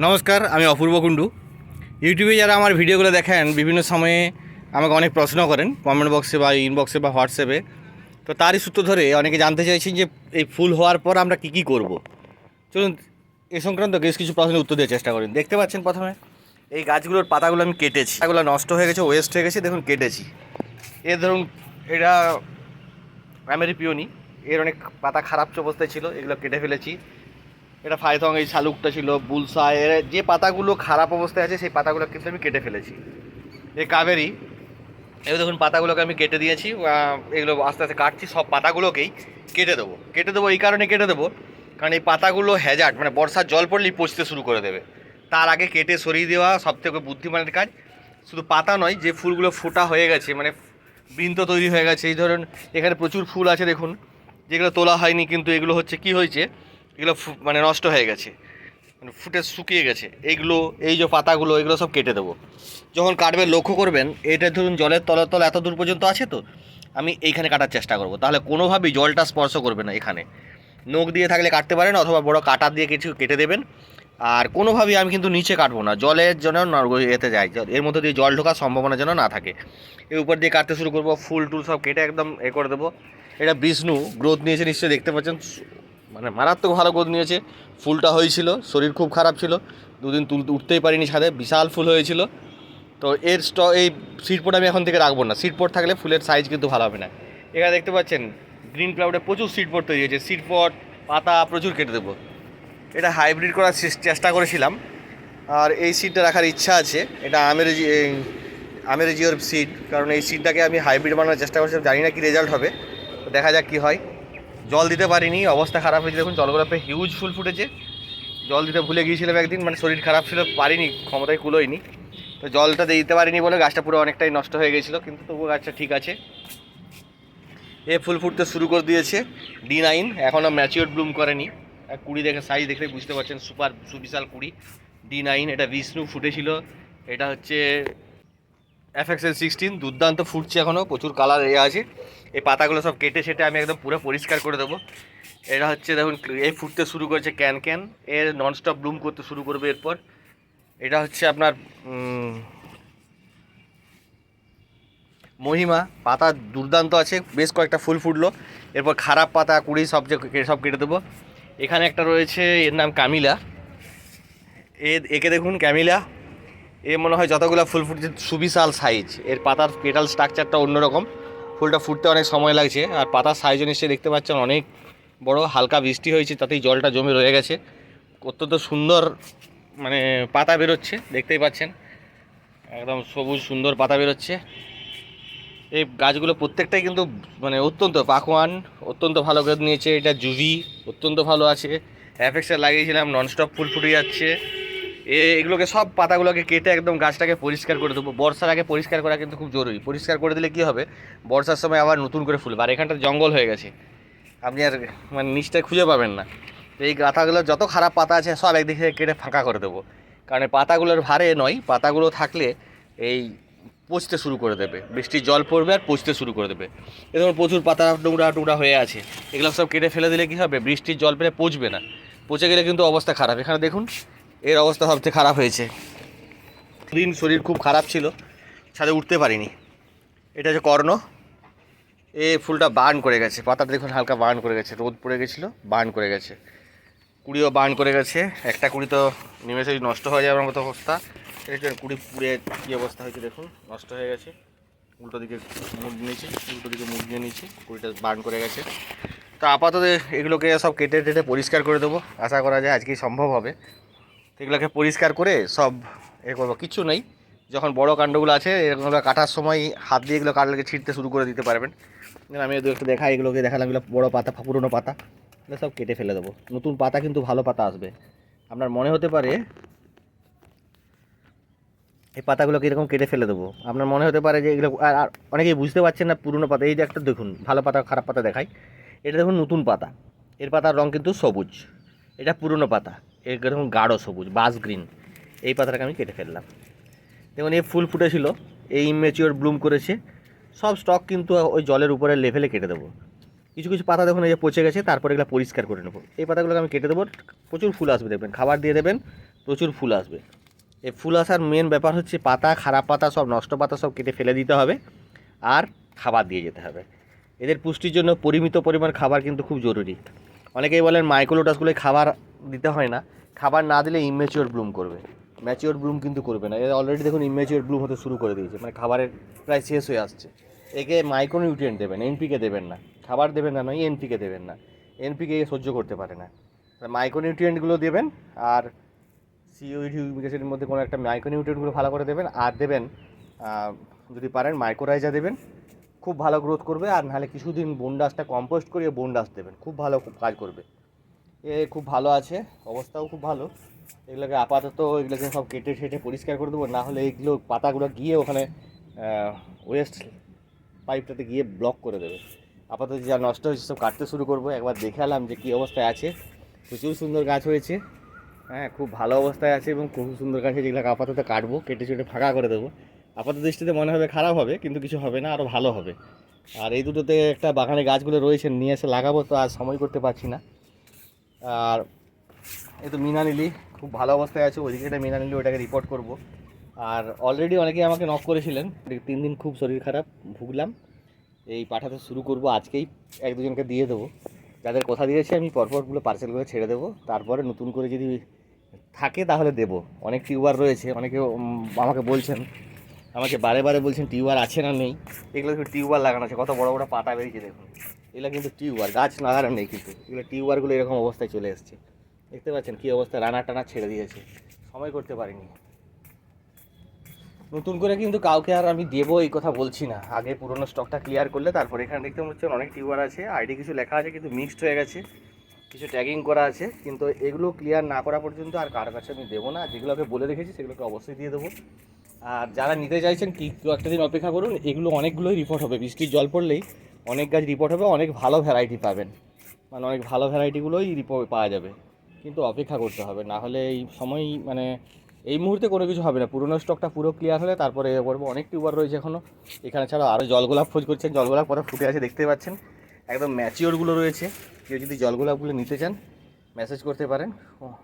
নমস্কার, আমি অপূর্ব কুণ্ডু। ইউটিউবে যারা আমার ভিডিওগুলো দেখেন, বিভিন্ন সময়ে আমাকে অনেক প্রশ্ন করেন কমেন্ট বক্সে বা ইনবক্সে বা হোয়াটসঅ্যাপে তো তারই সূত্র ধরে অনেকে জানতে চাইছেন যে এই ফুল হওয়ার পর আমরা কী কী করব। চলুন, এ সংক্রান্ত বেশ কিছু প্রশ্নের উত্তর দেওয়ার চেষ্টা করেন। দেখতে পাচ্ছেন প্রথমে, এই গাছগুলোর পাতাগুলো আমি কেটেছি। পাতাগুলো নষ্ট হয়ে গেছে ওয়েস্ট হয়ে গেছে, দেখুন কেটেছি। এর ধরুন, এটা আমেরি পিওনি এর অনেক পাতা খারাপ অবস্থায় ছিল, এগুলো কেটে ফেলেছি। এটা ফাইথং, এই শালুকটা ছিল বুলসা এর যে পাতাগুলো খারাপ অবস্থায় আছে, সেই পাতাগুলো কিন্তু আমি কেটে ফেলেছি। এই কাবেরি এবার দেখুন পাতাগুলোকে আমি কেটে দিয়েছি এগুলো আস্তে আস্তে কাটছি, সব পাতাগুলোকেই কেটে দেবো। কেটে দেবো এই কারণে কেটে দেবো, কারণ এই পাতাগুলো হ্যাজার্ড মানে বর্ষার জল পড়লেই পচতে শুরু করে দেবে। তার আগে কেটে সরিয়ে দেওয়া সব থেকে বুদ্ধিমানের কাজ, শুধু পাতা নয়, যে ফুলগুলো ফোটা হয়ে গেছে মানে বৃন্ত তৈরি হয়ে গেছে, এই ধরুন, এখানে প্রচুর ফুল আছে দেখুন, যেগুলো তোলা হয়নি, কিন্তু এগুলো হচ্ছে, কি হয়েছে এগুলো মানে নষ্ট হয়ে গেছে। মানে ফুটে শুকিয়ে গেছে। এইগুলো, এই যে পাতাগুলো, এগুলো সব কেটে দেবো। যখন কাটবে, লক্ষ্য করবেন, এটা ধরুন জলের তলা তলা এত দূর পর্যন্ত আছে তো? আমি এইখানে কাটার চেষ্টা করব। তাহলে কোনোভাবেই জলটা স্পর্শ করবে না এখানে। নখ দিয়ে থাকলে কাটতে পারেন, অথবা বড় কাটা দিয়ে কিছু কেটে দেবেন। আর কোনোভাবেই আমি কিন্তু নিচে কাটবো না। জলের জন্য এতে জ- এর মধ্যে দিয়ে জল ঢোকার সম্ভাবনা যেন না থাকে। এর উপর দিয়ে কাটতে শুরু করব। ফুল টুল সব কেটে একদম এ করে দেবো। এটা বিষ্ণু, গ্রোথ নিয়েছে, নিশ্চয়ই দেখতে পাচ্ছেন। মানে মারাত্মক ভালো গোদ নিয়েছে। ফুলটা হয়েছিল, শরীর খুব খারাপ ছিল। দুদিন তুল উঠতেই পারিনি ছাদে, বিশাল ফুল হয়েছিল। তো এর স্ট এই সিটপোর্ট আমি এখন থেকে রাখব না। সিটপোর্ট থাকলে ফুলের সাইজ কিন্তু ভালো হবে না। এখানে দেখতে পাচ্ছেন গ্রিন ক্লাউডে প্রচুর সিটপোর্ট তৈরি হয়েছে। সিটপট পাতা প্রচুর কেটে দেবো। এটা হাইব্রিড করার চেষ্টা করেছিলাম। আর এই সিটটা রাখার ইচ্ছা আছে। এটা আমের আমের জিওর সিট কারণ এই সিটটাকে আমি হাইব্রিড বানানোর চেষ্টা করছিলাম। জানি না কি রেজাল্ট হবে। দেখা যাক কি হয়। জল দিতে পারিনি, অবস্থা খারাপ হয়েছে। দেখুন জলগোলাপে হিউজ ফুল ফুটেছে। জল দিতে ভুলে গিয়েছিলাম একদিন মানে শরীর খারাপ ছিল, পারিনি, ক্ষমতায় কুলোয়নি তো জলটা দিতে পারিনি বলে গাছটা পুরো অনেকটাই নষ্ট হয়ে গেছিল কিন্তু তবুও গাছটা ঠিক আছে। এ ফুল ফুটতে শুরু করে দিয়েছে ডি নাইন এখনও ম্যাচিওর ব্লুম করেনি। কুড়ি দেখে সাইজ দেখলে বুঝতে পারছেন সুপার সুবিশাল কুড়ি। ডি নাইন এটা বিষ্ণু ফুটেছিল, এটা হচ্ছে এফএক্সএল সিক্সটিন দুর্দান্ত ফুটছে এখনও, প্রচুর কালার এ আছে। এই পাতাগুলো সব কেটে সেটে আমি একদম পুরো পরিষ্কার করে দেবো। এটা হচ্ছে দেখুন, এই ফুটতে শুরু করেছে ক্যান ক্যান, এর ননস্টপ ব্লুম করতে শুরু করবে এরপর। এটা হচ্ছে আপনার মহিমা, পাতা দুর্দান্ত আছে, বেশ কয়েকটা ফুল ফুটলো। এরপর খারাপ পাতা, কুড়ি, সব যে সব কেটে দেবো। এখানে একটা রয়েছে, এর নাম কামিলা। এ, একে দেখুন, ক্যামিলা। এ মনে হয় যতগুলো ফুল ফুটছে, সুবিশাল সাইজ এর পাতার পেটাল স্ট্রাকচারটা অন্যরকম। ফুলটা ফুটতে অনেক সময় লাগছে, আর পাতার সাইজও নিশ্চয়ই দেখতে পাচ্ছেন, অনেক বড়, হালকা বৃষ্টি হয়েছে, তাতেই জলটা জমে রয়ে গেছে। অত্যন্ত সুন্দর মানে পাতা বেরোচ্ছে, দেখতেই পাচ্ছেন। একদম সবুজ, সুন্দর পাতা বেরোচ্ছে। এই গাছগুলো প্রত্যেকটাই কিন্তু মানে অত্যন্ত পাকোয়ান অত্যন্ত ভালো গ্রোথ নিয়েছে। এটা জুভি অত্যন্ত ভালো আছে। অ্যাফেক্সটা লাগিয়েছিলাম ননস্টপ ফুল ফুটে যাচ্ছে। এগুলোকে সব পাতাগুলোকে কেটে একদম গাছটাকে পরিষ্কার করে দেবো। বর্ষার আগে পরিষ্কার করা কিন্তু খুব জরুরি। পরিষ্কার করে দিলে কী হবে? বর্ষার সময় আবার নতুন করে ফুলবে। আর এখানটা জঙ্গল হয়ে গেছে। আপনি আর মানে নিচটা খুঁজে পাবেন না। তো এই গাথাগুলো যত খারাপ পাতা আছে, সব একদিক থেকে কেটে ফাঁকা করে দেবো। কারণ পাতাগুলোর ভারে নয়, পাতাগুলো থাকলে এই পচতে শুরু করে দেবে। বৃষ্টির জল পড়বে আর পচতে শুরু করে দেবে। এ ধরুন প্রচুর পাতা টুকরা টুকরা হয়ে আছে। এগুলো সব কেটে ফেলে দিলে কী হবে? বৃষ্টির জল পেলে পচবে না। পচে গেলে কিন্তু অবস্থা খারাপ। এখানে দেখুন এর অবস্থা সবচেয়ে খারাপ হয়েছে। দিন শরীর খুব খারাপ ছিল, ছাদে উঠতে পারিনি। এটা হচ্ছে কর্ণ, এ ফুলটা বার্ন করে গেছে। পাতাটা দেখুন, হালকা বার্ন করে গেছে। রোদ পড়ে গেছিল, বার্ন করে গেছে। কুড়িও বার্ন করে গেছে। একটা কুড়ি তো নিমেষেই নষ্ট হয়ে যাওয়ার মতো অবস্থা। কুড়ি পুড়ে কী অবস্থা হয়েছে দেখুন, নষ্ট হয়ে গেছে। উল্টো দিকে মুখ নিয়েছে, উল্টো দিকে মুখ নিয়ে নিয়েছে, কুড়িটা বার্ন করে গেছে। তো আপাতত এগুলোকে সব কেটে টেটে পরিষ্কার করে দেবো। আশা করা যায় আজকেই সম্ভব হবে। এগুলোকে পরিষ্কার করে সব এ করব। কিচ্ছু নেই। যখন বড় কাণ্ডগুলো আছে, এগুলো কাটার সময় হাত দিয়ে এগুলো কাটলে ছিঁড়তে শুরু করে দিতে পারবেন। আমি এদের একটু দেখাই, এগুলোকে দেখালাম, এগুলো বড়ো পাতা, পুরোনো পাতা। এগুলো সব কেটে ফেলে দেবো। নতুন পাতা কিন্তু ভালো পাতা আসবে। আপনার মনে হতে পারে এই পাতাগুলোকে এরকম কেটে ফেলে দেবো। আপনার মনে হতে পারে যে এগুলো আর অনেকেই বুঝতে পারছেন না পুরনো পাতা। এই যে একটা দেখুন, ভালো পাতা, খারাপ পাতা দেখাই। এটা দেখুন নতুন পাতা। এর পাতার রং কিন্তু সবুজ। এটা পুরনো পাতা। এর দেখুন গাঢ় সবুজ বাস গ্রিন এই পাতাটাকে আমি কেটে ফেললাম। দেখুন, এই ফুল ফুটেছিল, এই ইমেচিওর ব্লুম করেছে। সব স্টক কিন্তু ওই জলের উপরে লেভেলে কেটে দেবো। কিছু কিছু পাতা দেখুন, এই যে পচে গেছে, তারপরে এগুলো পরিষ্কার করে নেব। এই পাতাগুলোকে আমি কেটে দেবো, প্রচুর ফুল আসবে, দেখবেন, খাবার দিয়ে দেবেন, প্রচুর ফুল আসবে। এই ফুল আসার মেন ব্যাপার হচ্ছে পাতা, খারাপ পাতা সব, নষ্ট পাতা সব কেটে ফেলে দিতে হবে আর খাবার দিয়ে যেতে হবে। এদের পুষ্টির জন্য পরিমিত পরিমাণ খাবার কিন্তু খুব জরুরি। অনেকেই বলেন মাইক্রোলোটাসগুলো খাবার দিতে হয় না। খাবার না দিলে ইমেচিওর ব্লুম করবে। ম্যাচিওর ব্লুম কিন্তু করবে না। এরা অলরেডি দেখুন ইমেচিওর ব্লুম হতে শুরু করে দিয়েছে। মানে খাবারের প্রায় শেষ হয়ে আসছে। একে মাইক্রোনিউট্রিয়েন্ট দেবেন এনপিকে দেবেন না। খাবার দেবেন না, নয় এনপিকে দেবেন না। এনপিকে সহ্য করতে পারে না। মাইক্রোনিউট্রিয়েন্টগুলো দেবেন আর সিওইডি ইউমিকেশনের মধ্যে কোনো একটা মাইক্রোনিউট্রিয়েন্টগুলো ভালো করে দেবেন। আর দেবেন যদি পারেন মাইক্রোরাইজা দেবেন। খুব ভালো গ্রোথ করবে। আর নাহলে কিছুদিন বনডাসটা কম্পোস্ট করিয়ে বনডাস দেবেন। খুব ভালো কাজ করবে। এ খুব ভালো আছে, অবস্থাও খুব ভালো। এগুলোকে আপাতত এগুলোকে সব কেটে ঠেটে পরিষ্কার করে দেবো, না হলে এইগুলো পাতাগুলো গিয়ে ওখানে ওয়েস্ট পাইপটাতে গিয়ে ব্লক করে দেবে। আপাতত যা নষ্ট হয়েছে সব কাটতে শুরু করব, একবার দেখালাম যে কী অবস্থায় আছে। প্রচুর সুন্দর গাছ হয়েছে হ্যাঁ খুব ভালো অবস্থায় আছে এবং খুব সুন্দর গাছ যেগুলোকে আপাতত কাটবো, কেটে চুটে ফাঁকা করে দেবো। আপাতত দৃষ্টিতে মনে হবে খারাপ হবে, কিন্তু কিছু হবে না আরও ভালো হবে। আর এই দুটোতে একটা বাগানে গাছগুলো রয়েছে, নিয়ে এসে লাগাবো, তো আর সময় করতে পারছি না। আর এই তো মিনা লিলি, খুব ভালো অবস্থায় আছে ওইদিকে একটা মিনা লিলি ওটাকে রিপোর্ট করব। আর অলরেডি অনেকেই আমাকে নক করেছিলেন তিন দিন খুব শরীর খারাপ, ভুগলাম। এই পাঠাতে শুরু করব, আজকেই এক দুজনকে দিয়ে দেবো। যাদের কথা দিয়েছি আমি পরপরগুলো পার্সেল করে ছেড়ে দেবো। তারপরে নতুন করে যদি থাকে তাহলে দেবো। অনেক টিউবার রয়েছে, অনেকে আমাকে বলছেন, আমাকে বারে বারে বলছেন টিউবার আছে না নেই। এগুলো টিউবার লাগানো আছে, কত বড় বড় পাতা বেরিয়েছে দেখুন। এগুলো কিন্তু টিউবার, গাছ লাগানো নেই কিন্তু। এগুলো টিউবারগুলো এরকম অবস্থায় চলে এসছে। দেখতে পাচ্ছেন কী অবস্থা? রানা টানা ছেড়ে দিয়েছে। সময় করতে পারিনি। নতুন করে কিন্তু কাউকে আর আমি দেবো এই কথা বলছি না। আগে পুরনো স্টকটা ক্লিয়ার করলে তারপর এখানে দেখতে পাচ্ছেন অনেক টিউবার আছে। আইডি কিছু লেখা আছে, কিন্তু মিক্সড হয়ে গেছে। কিছু ট্যাগিং করা আছে, কিন্তু এগুলো ক্লিয়ার না করা পর্যন্ত আর কার কাছে আমি দেবো না। যেগুলোকে বলে রেখেছি, সেগুলোকে অবশ্যই দিয়ে দেবো। আর যারা নিতে চাইছেন, কি একটা দিন অপেক্ষা করুন। এগুলো অনেকগুলোই রিপোর্ট হবে। বৃষ্টির জল পড়লেই অনেক গাছ রিপোর্ট হবে, অনেক ভালো ভ্যারাইটি পাবেন। মানে অনেক ভালো ভ্যারাইটিগুলোই রিপোর্ট পাওয়া যাবে। কিন্তু অপেক্ষা করতে হবে, না হলে এই সময় মানে এই মুহূর্তে কোনো কিছু হবে না। পুরোনো স্টকটা পুরো ক্লিয়ার হলে তারপরে এ করব। অনেক টিউবার রয়েছে এখনও এখানে ছাড়াও আরও জলগোলাপ খোঁজ করছেন। জলগোলাপ কত ফুটে আছে, দেখতে পাচ্ছেন। একদম ম্যাচিওরগুলো রয়েছে। কেউ যদি জলগোলাপগুলো নিতে চান মেসেজ করতে পারেন।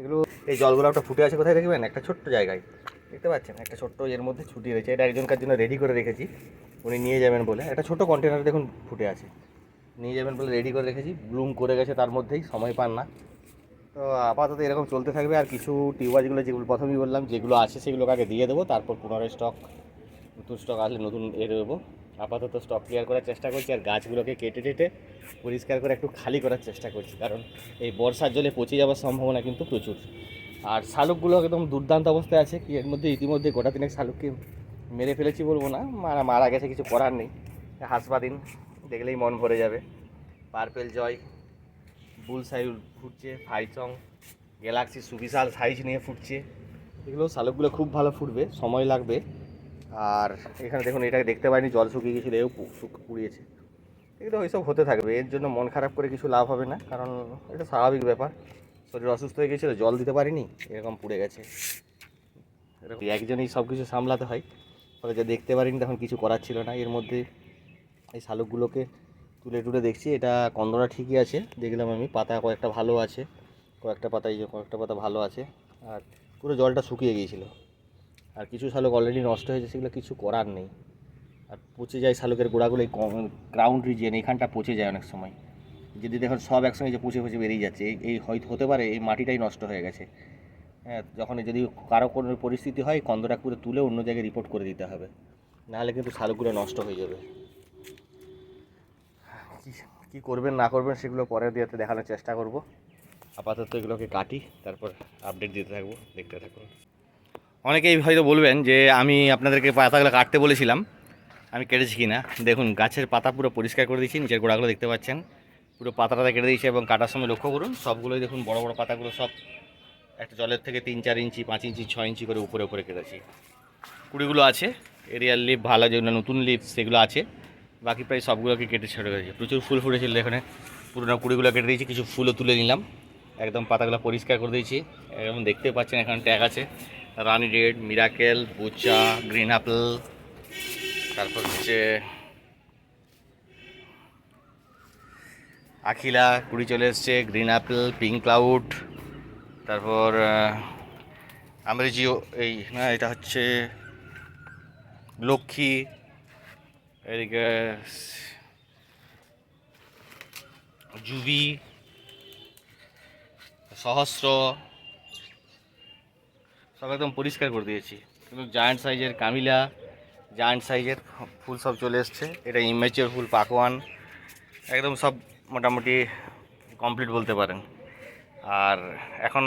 এগুলো এই জলগোলাপটা ফুটে আছে কোথায় দেখবেন? একটা ছোট্ট জায়গায়। দেখতে পাচ্ছেন, একটা ছোট্ট এর মধ্যে ছুটি রয়েছে। এটা একজনকার জন্য রেডি করে রেখেছি। উনি নিয়ে যাবেন বলে। একটা ছোট কন্টেনার দেখুন, ফুটে আছে। নিয়ে যাবেন বলে রেডি করে রেখেছি। ব্লুম করে গেছে, তার মধ্যেই সময় পান না। তো আপাতত এরকম চলতে থাকবে। আর কিছু টিউবার যেগুলো প্রথমেই বললাম, যেগুলো আছে সেগুলোকে আগে দিয়ে দেবো। তারপর পুনরায় স্টক নতুন স্টক আসলে নতুন এ দেবো। আপাতত স্টক ক্লিয়ার করার চেষ্টা করছি। আর গাছগুলোকে কেটে টেটে পরিষ্কার করে একটু খালি করার চেষ্টা করছি। কারণ এই বর্ষার জলে পচে যাওয়ার সম্ভাবনা কিন্তু প্রচুর। আর শালুকগুলো একদম দুর্দান্ত অবস্থায় আছে। কি এর মধ্যে ইতিমধ্যে গোটা তিনেক শালুককে মেরে ফেলেছি বলব না। মারা মারা গেছে কিছু করার নেই। হাসপাদিন দেখলেই মন ভরে যাবে। পার্পেল জয় বুল সাই ফুটছে, ফাইচং, গ্যালাক্সি সুবিশাল সাইজ নিয়ে ফুটছে। এগুলো শালুকগুলো খুব ভালো ফুটবে, সময় লাগবে। আর এখানে দেখুন, এটা দেখতে পাইনি, জল শুকিয়ে গেছিল, এও পুড়িয়েছে। এগুলো ওইসব হতে থাকবে, এর জন্য মন খারাপ করে কিছু লাভ হবে না, কারণ এটা স্বাভাবিক ব্যাপার। শরীর অসুস্থ হয়ে গেছিল জল দিতে পারিনি এরকম পুড়ে গেছে। এরকম। একজনই সব কিছু সামলাতে হয়। ফলে যে দেখতে পারিনি তখন কিছু করার ছিল না। এর মধ্যে এই শালুকগুলোকে তুলে টুলে দেখছি এটা কন্দরা ঠিকই আছে দেখলাম আমি। পাতা কয়েকটা ভালো আছে কয়েকটা পাতা এই যে কয়েকটা পাতা ভালো আছে। আর পুরো জলটা শুকিয়ে গিয়েছিল। আর কিছু শালুক অলরেডি নষ্ট হয়েছে সেগুলো কিছু করার নেই। আর পচে যায় শালুকের গোড়াগুলো এই গ্রাউন্ড রিজিয়ন এখানটা পচে যায় অনেক সময়। যদি দেখুন সব একসঙ্গে যে পচে পচে বেরিয়ে যাচ্ছে, এই হয়তো হতে পারে এই মাটিটাই নষ্ট হয়ে গেছে। হ্যাঁ যখন যদি কারও কোনো পরিস্থিতি হয় কন্দটা পুরো তুলে অন্য জায়গায় রিপোর্ট করে দিতে হবে। নাহলে কিন্তু শালুকগুলো নষ্ট হয়ে যাবে। কী করবেন, না করবেন, সেগুলো পরের দিয়েতে দেখানোর চেষ্টা করব। আপাতত এগুলোকে কাটি, তারপর আপডেট দিতে থাকব, দেখতে থাকুন। অনেকেই হয়তো বলবেন যে, আমি আপনাদেরকে পাতাগুলো কাটতে বলেছিলাম, আমি কেটেছি কি না দেখুন, গাছের পাতা পুরো পরিষ্কার করে দিয়েছি, নিচের গোড়াগুলো দেখতে পাচ্ছেন। পুরো পাতাটা কেটে দিয়েছি এবং কাটার সময় লক্ষ্য করুন, সবগুলোই দেখুন বড় বড় পাতাগুলো সব একটা জলের থেকে তিন চার ইঞ্চি, পাঁচ ইঞ্চি, ছয় ইঞ্চি করে উপরে উপরে কেটেছি। কুড়িগুলো আছে, এরিয়াল লিপ ভালো যেগুলো নতুন লিপ সেগুলো আছে। বাকি প্রায় সবগুলোকে কেটে ছেড়ে গেছে প্রচুর ফুল ফুটেছিল এখানে পুরোনো কুড়িগুলো কেটে দিয়েছি, কিছু ফুলও তুলে নিলাম। একদম পাতাগুলো পরিষ্কার করে দিয়েছি। এবং দেখতে পাচ্ছেন, এখানে ট্যাগ আছে। রানি রেড, মিরাকেল, বুচা, গ্রিন অ্যাপেল, তারপর হচ্ছে আখিলা, কুড়ি চলে এসছে গ্রিন অ্যাপেল পিঙ্ক ক্লাউড তারপর আমরেজিও এই, না, এটা হচ্ছে লক্ষ্মী, এদিকে, জুবি, সহস্র, সব একদম পরিষ্কার করে দিয়েছি। কিন্তু জায়ান্ট সাইজের কামিলা জায়ান্ট সাইজের ফুল সব চলে এসছে। এটা ইমেচের ফুল পাকওয়ান একদম সব মোটামুটি কমপ্লিট বলতে পারেন। আর এখন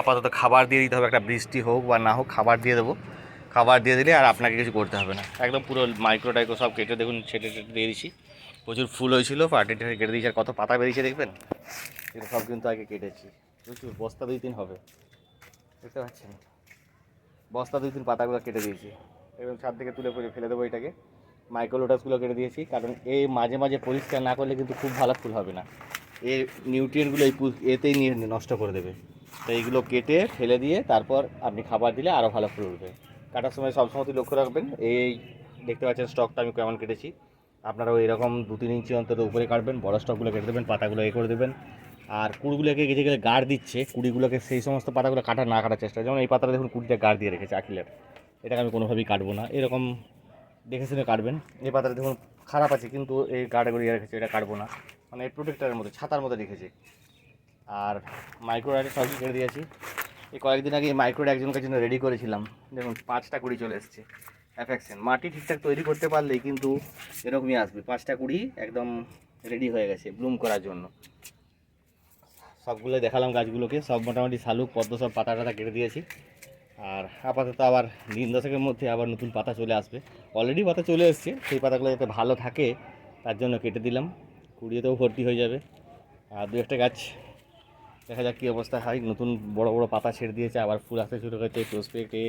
আপাতত খাবার দিয়ে দিতে হবে, একটা বৃষ্টি হোক বা না হোক, খাবার দিয়ে দেবো। খাবার দিয়ে দিলে আর আপনাকে কিছু করতে হবে না। একদম পুরো মাইক্রো টাইক্রো সব কেটে দেখুন, ছেটে টেটে দিয়ে দিচ্ছি প্রচুর ফুল হয়েছিল পাটে টেটে কেটে দিয়েছি। আর কত পাতা বেরিয়েছে দেখবেন? এগুলো সব কিন্তু আগে কেটেছি। প্রচুর, বস্তা দুই তিন হবে। দেখতে পাচ্ছেন? বস্তা দুই তিন পাতাগুলো কেটে দিয়েছি। এবং ছাদ থেকে তুলে ফেলে দেবো এটাকে। মাইক্রো লোটাসগুলো কেটে দিয়েছি, কারণ এই মাঝে মাঝে পরিষ্কার না করলে কিন্তু খুব ভালো ফুল হবে না। এর নিউট্রিয়েন্টগুলো এই এতেই নিয়ে নষ্ট করে দেবে। তো এইগুলো কেটে ফেলে দিয়ে তারপর আপনি খাবার দিলে আরও ভালো ফুল উঠবে। কাটার সময় সবসময় লক্ষ্য রাখবেন, এই দেখতে পাচ্ছেন স্টকটা আমি কেমন কেটেছি। আপনারাও এরকম দু তিন ইঞ্চি অন্তত উপরে কাটবেন, বড় স্টকগুলো কেটে দেবেন, পাতাগুলো এ করে দেবেন। আর কুড়গুলোকে গেছে গেলে গাড় দিচ্ছে, কুড়িগুলোকে সেই সমস্ত পাতাগুলো কাটা না কাটার চেষ্টা। যেমন এই পাতাটা দেখুন কুড়িটা গাড় দিয়ে রেখেছে, আখিলের। এটাকে আমি কোনোভাবেই কাটবো না। এরকম দেখে শুনে কাটবেন। এই পাতাটা দেখুন, খারাপ আছে, কিন্তু এই গাড়ে রেখেছে, এটা কাটবো না। মানে এই প্রোটেক্টারের মতো, ছাতার মতো রেখেছে। আর মাইক্রো রাইডে সব কেটে দিয়েছি এই কয়েকদিন আগে এই মাইক্রো একজনকার জন্য রেডি করেছিলাম। দেখুন, পাঁচটা কুড়ি চলে এসছে। অ্যাফেকশন মাটি ঠিকঠাক তৈরি করতে পারলেই কিন্তু এরকমই আসবে। পাঁচটা কুড়ি একদম রেডি হয়ে গেছে ব্লুম করার জন্য। সবগুলো দেখালাম গাছগুলোকে। সব মোটামুটি শালুক, পদ্ম সব পাতা টাতা কেটে দিয়েছি। আর আপাতত আবার দিন দশকের মধ্যে আবার নতুন পাতা চলে আসবে। অলরেডি পাতা চলে এসছে, সেই পাতাগুলো যাতে ভালো থাকে, তার জন্য কেটে দিলাম। কুড়িয়েতেও ভর্তি হয়ে যাবে। আর দু একটা গাছ, দেখা যাক কী অবস্থা হয়। নতুন বড় বড় পাতা ছেড়ে দিয়েছে, আবার ফুল আসতে শুরু করেছে প্রসপেক্টে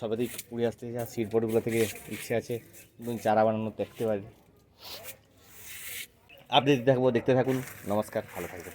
সবেতেই কুড়ি আসতে আর সিড বোর্ডগুলো থেকে ইচ্ছে আছে, নতুন চারা বানানো দেখতে পারি। আপডেট দেখব, দেখতে থাকুন। নমস্কার, ভালো থাকবেন।